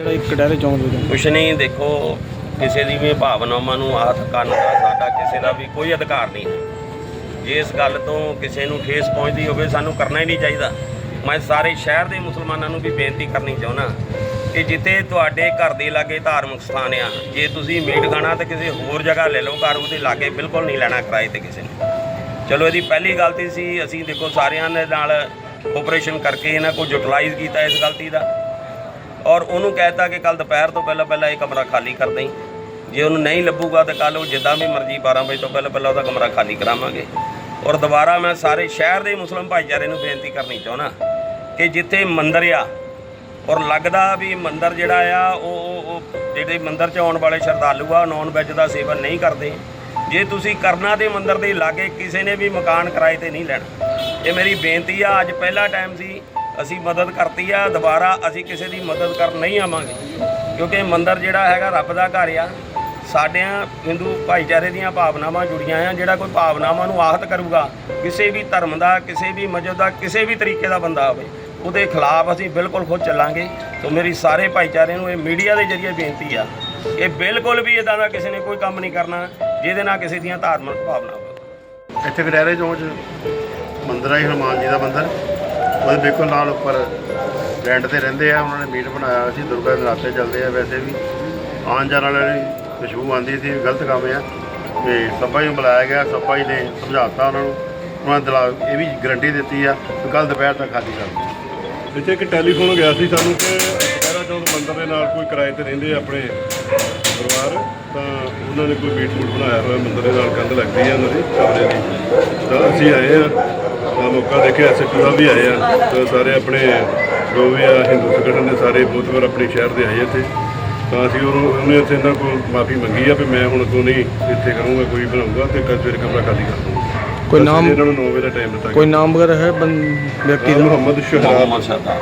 ਜਿਹੜਾ ਇੱਕ ਕਟਹਿਰੇ ਚੌਂਕ ਦੇ ਕੁਛ ਨਹੀਂ, ਦੇਖੋ, ਕਿਸੇ ਦੀ ਵੀ ਭਾਵਨਾਵਾਂ ਨੂੰ ਆਹਤ ਕਰਨ ਦਾ, ਸਾਡਾ ਕਿਸੇ ਦਾ ਵੀ ਕੋਈ ਅਧਿਕਾਰ ਨਹੀਂ ਹੈ। ਜੇ ਇਸ ਗੱਲ ਤੋਂ ਕਿਸੇ ਨੂੰ ਠੇਸ ਪਹੁੰਚਦੀ ਹੋਵੇ, ਸਾਨੂੰ ਕਰਨਾ ਹੀ ਨਹੀਂ ਚਾਹੀਦਾ। ਮੈਂ ਸਾਰੇ ਸ਼ਹਿਰ ਦੇ ਮੁਸਲਮਾਨਾਂ ਨੂੰ ਵੀ ਬੇਨਤੀ ਕਰਨੀ ਚਾਹੁੰਦਾ ਕਿ ਜਿੱਥੇ ਤੁਹਾਡੇ ਘਰ ਦੇ ਲਾਗੇ ਧਾਰਮਿਕ ਸਥਾਨ ਆ, ਜੇ ਤੁਸੀਂ ਮੀਟ ਖਾਣਾ ਤਾਂ ਕਿਸੇ ਹੋਰ ਜਗ੍ਹਾ ਲੈ ਲਓ, ਘਰ ਉਹਦੇ ਲਾਗੇ ਬਿਲਕੁਲ ਨਹੀਂ ਲੈਣਾ ਕਿਰਾਏ ਤੇ ਕਿਸੇ ਨੇ। ਚਲੋ, ਇਹਦੀ ਪਹਿਲੀ ਗਲਤੀ ਸੀ, ਅਸੀਂ ਦੇਖੋ ਸਾਰਿਆਂ ਦੇ ਨਾਲ ਆਪਰੇਸ਼ਨ ਕਰਕੇ ਇਹਨਾਂ ਕੋਲ ਯੂਟਿਲਾਈਜ਼ ਕੀਤਾ ਇਸ ਗਲਤੀ ਦਾ। ਔਰ ਉਹਨੂੰ ਕਹਿਤਾ ਕਿ ਕੱਲ ਦੁਪਹਿਰ ਤੋਂ ਪਹਿਲਾਂ ਪਹਿਲਾਂ ਇਹ ਕਮਰਾ ਖਾਲੀ ਕਰ ਦੇਈਂ। ਜੇ ਉਹਨੂੰ ਨਹੀਂ ਲੱਭੂਗਾ ਤਾਂ ਕੱਲ ਉਹ ਜਿੱਦਾਂ ਵੀ ਮਰਜ਼ੀ 12 ਵਜੇ ਤੋਂ ਪਹਿਲਾਂ ਪਹਿਲਾਂ ਉਹਦਾ ਕਮਰਾ ਖਾਲੀ ਕਰਾਵਾਂਗੇ। ਔਰ ਦੁਬਾਰਾ ਮੈਂ ਸਾਰੇ ਸ਼ਹਿਰ ਦੇ ਮੁਸਲਮਾਨ ਭਾਈਚਾਰੇ ਨੂੰ ਬੇਨਤੀ ਕਰਨੀ ਚਾਹੁੰਦਾ ਕਿ ਜਿੱਥੇ ਮੰਦਰ ਆ, ਔਰ ਲੱਗਦਾ ਵੀ ਮੰਦਰ ਜਿਹੜਾ ਆ, ਉਹ ਉਹ- ਉਹ ਜਿਹੜੇ ਮੰਦਰ 'ਚ ਆਉਣ ਵਾਲੇ ਸ਼ਰਧਾਲੂ ਆ ਨੌਨ ਵੈਜ ਦਾ ਸੇਵਨ ਨਹੀਂ ਕਰਦੇ। ਜੇ ਤੁਸੀਂ ਕਰਨਾ ਤੇ ਮੰਦਰ ਦੇ ਲਾਗੇ ਕਿਸੇ ਨੇ ਵੀ ਮਕਾਨ ਕਿਰਾਏ ਤੇ ਨਹੀਂ ਲੈਣਾ। ਇਹ ਮੇਰੀ ਬੇਨਤੀ ਆ, ਅੱਜ ਪਹਿਲਾ ਟਾਈਮ ਸੀ ਅਸੀਂ ਮਦਦ ਕਰਤੀ ਆ, ਦੁਬਾਰਾ ਅਸੀਂ ਕਿਸੇ ਦੀ ਮਦਦ ਕਰਨ ਨਹੀਂ ਆਵਾਂਗੇ। ਕਿਉਂਕਿ ਮੰਦਿਰ ਜਿਹੜਾ ਹੈਗਾ ਰੱਬ ਦਾ ਘਰ ਆ। ਸਾਡਿਆਂ ਹਿੰਦੂ ਭਾਈਚਾਰੇ ਦੀਆਂ ਭਾਵਨਾਵਾਂ ਜੁੜੀਆਂ ਆ, ਜਿਹੜਾ ਕੋਈ ਭਾਵਨਾਵਾਂ ਨੂੰ ਆਹਤ ਕਰੂਗਾ, ਕਿਸੇ ਵੀ ਧਰਮ ਦਾ, ਕਿਸੇ ਵੀ ਮਜ਼ਹਬ ਦਾ, ਕਿਸੇ ਵੀ ਤਰੀਕੇ ਦਾ ਬੰਦਾ ਹੋਵੇ ਉਹਦੇ ਖਿਲਾਫ ਅਸੀਂ ਬਿਲਕੁਲ ਖੁਦ ਚੱਲਾਂਗੇ। ਸੋ ਮੇਰੀ ਸਾਰੇ ਭਾਈਚਾਰੇ ਨੂੰ ਇਹ ਮੀਡੀਆ ਦੇ ਜ਼ਰੀਏ ਬੇਨਤੀ ਆ, ਇਹ ਬਿਲਕੁਲ ਵੀ ਇਦਾਂ ਦਾ ਕਿਸੇ ਨੇ ਕੋਈ ਕੰਮ ਨਹੀਂ ਕਰਨਾ, ਜਿਹਦੇ ਨਾਲ ਕਿਸੇ ਦੀਆਂ ਧਾਰਮਿਕ ਭਾਵਨਾਵਾਂ। ਇੱਥੇ ਕਟਹਿਰੇ ਚੌਂਕ 'ਚ ਮੰਦਿਰ ਹੈ ਹਨੂੰਮਾਨ ਜੀ ਦਾ ਮੰਦਿਰ। ਉਹਦੇ ਬਿਲਕੁਲ ਨਾਲ ਉੱਪਰ ਰੈਂਟ ਤੇ ਰਹਿੰਦੇ ਆ, ਉਹਨਾਂ ਨੇ ਮੀਟ ਬਣਾਇਆ ਹੋਇਆ ਸੀ, ਦੁਰਗਾ ਦੇ ਨਰਾਤੇ ਚੱਲਦੇ ਆ ਵੈਸੇ ਵੀ। ਆਉਣ ਜਾਣ ਵਾਲਿਆਂ ਦੀ ਖੁਸ਼ਬੂ ਆਉਂਦੀ ਸੀ, ਗਲਤ ਕੰਮ ਆ। ਤੇ ਸੱਭਾ ਜੀ ਨੂੰ ਬੁਲਾਇਆ ਗਿਆ ਸੱਭਾ ਜੀ ਨੇ ਸਮਝਾਤਾ ਉਹਨਾਂ ਨੂੰ। ਉਹਨਾਂ ਨੇ ਦਿਲਾ ਇਹ ਵੀ ਗਰੰਟੀ ਦਿੱਤੀ ਆ ਕਿ ਕੱਲ ਦੁਪਹਿਰ ਤੱਕ ਖਾਲੀ ਕਰ ਇੱਥੇ ਇੱਕ ਟੈਲੀਫੋਨ ਗਿਆ ਸੀ ਸਾਨੂੰ ਕਿ ਕਹਿਰਾ ਚੌਂਕ ਮੰਦਰ ਦੇ ਨਾਲ ਕੋਈ ਕਿਰਾਏ ਤੇ ਰਹਿੰਦੇ ਆ ਆਪਣੇ ਪਰਿਵਾਰ। ਤਾਂ ਉਹਨਾਂ ਨੇ ਕੋਈ ਮੀਟ ਫੂਡ ਬਣਾਇਆ ਹੋਇਆ ਮੰਦਰ ਦੇ ਨਾਲ, ਕੰਧ ਲੱਗਦੀ ਹੈ ਉਹਨਾਂ ਦੀ, ਕਮਰੇ ਦੀ। ਤਾਂ ਅਸੀਂ ਆਏ ਆ। ਤਾਂ ਮੌਕਾ ਦੇਖਿਆ ਐਸਐਚਓ ਸਾਹਿਬ ਵੀ ਆਏ ਆ। ਤਾਂ ਸਾਰੇ ਆਪਣੇ ਜੋ ਵੀ ਆ ਹਿੰਦੂ ਸੰਗਠਨ ਦੇ ਸਾਰੇ ਬੁੱਧਵਾਰ ਆਪਣੇ ਸ਼ਹਿਰ ਦੇ ਆਏ ਇੱਥੇ। ਤਾਂ ਅਸੀਂ ਉਹਨੂੰ ਉਹਨੇ ਇੱਥੇ ਇਹਨਾਂ ਕੋਲ ਮਾਫੀ ਮੰਗੀ ਆ ਵੀ ਮੈਂ ਹੁਣ ਅੱਗੋਂ ਨਹੀਂ ਇੱਥੇ ਕਰੂੰਗਾ ਕੋਈ ਬਣਾਉਂਗਾ ਤੇ ਕੱਲ ਸਵੇਰੇ ਕਮਰਾ ਖਾਲੀ ਕਰ ਦੂੰਗਾ ਕੋਈ ਨਾਮ ਇਹਨਾਂ ਨੂੰ 9 ਵਜੇ ਦਾ ਟਾਈਮ ਦਿੱਤਾ ਕੋਈ ਨਾਮ ਵਗੈਰਾ ਹੈ ਵਿਅਕਤੀ ਦਾ? ਮੁਹੰਮਦ ਸ਼ਹਰਾਬ ਮੁਹੰਮਦ ਸਰਦਾਰ